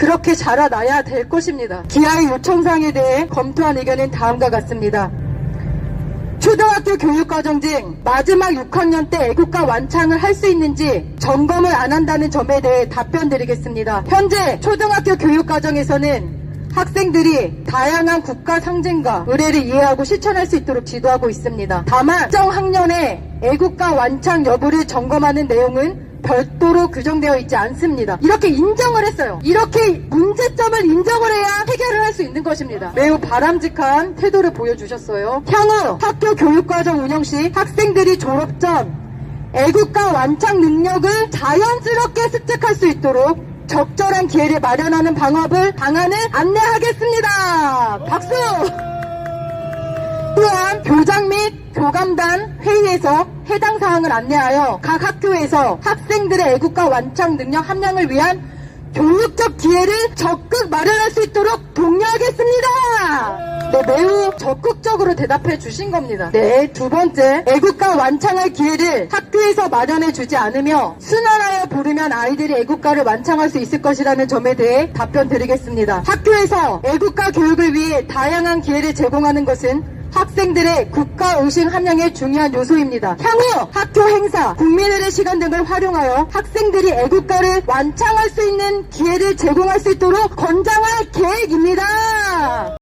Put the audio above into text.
그렇게 자라나야 될 것입니다. 기아의 요청사항에 대해 검토한 의견은 다음과 같습니다. 초등학교 교육과정 중 마지막 6학년 때 애국가 완창을 할 수 있는지 점검을 안 한다는 점에 대해 답변 드리겠습니다. 현재 초등학교 교육과정에서는 학생들이 다양한 국가 상징과 의례를 이해하고 실천할 수 있도록 지도하고 있습니다. 다만 특정 학년의 애국가 완창 여부를 점검하는 내용은 별도로 규정되어 있지 않습니다. 이렇게 인정을 했어요. 이렇게 문제점을 인정을 해야 해결을 할 수 있는 것입니다. 매우 바람직한 태도를 보여주셨어요. 향후 학교 교육과정 운영 시 학생들이 졸업 전 애국가 완창 능력을 자연스럽게 습득할 수 있도록 적절한 기회를 마련하는 방법을 방안을 안내하겠습니다. 박수! 교감단 회의에서 해당 사항을 안내하여 각 학교에서 학생들의 애국가 완창 능력 함량을 위한 교육적 기회를 적극 마련할 수 있도록 독려하겠습니다. 네, 매우 적극적으로 대답해 주신 겁니다. 네, 두 번째, 애국가 완창할 기회를 학교에서 마련해 주지 않으며 순환하여 부르면 아이들이 애국가를 완창할 수 있을 것이라는 점에 대해 답변 드리겠습니다. 학교에서 애국가 교육을 위해 다양한 기회를 제공하는 것은 학생들의 국가 의식 함량의 중요한 요소입니다. 향후 학교 행사, 국민의례 시간 등을 활용하여 학생들이 애국가를 완창할 수 있는 기회를 제공할 수 있도록 권장할 계획입니다.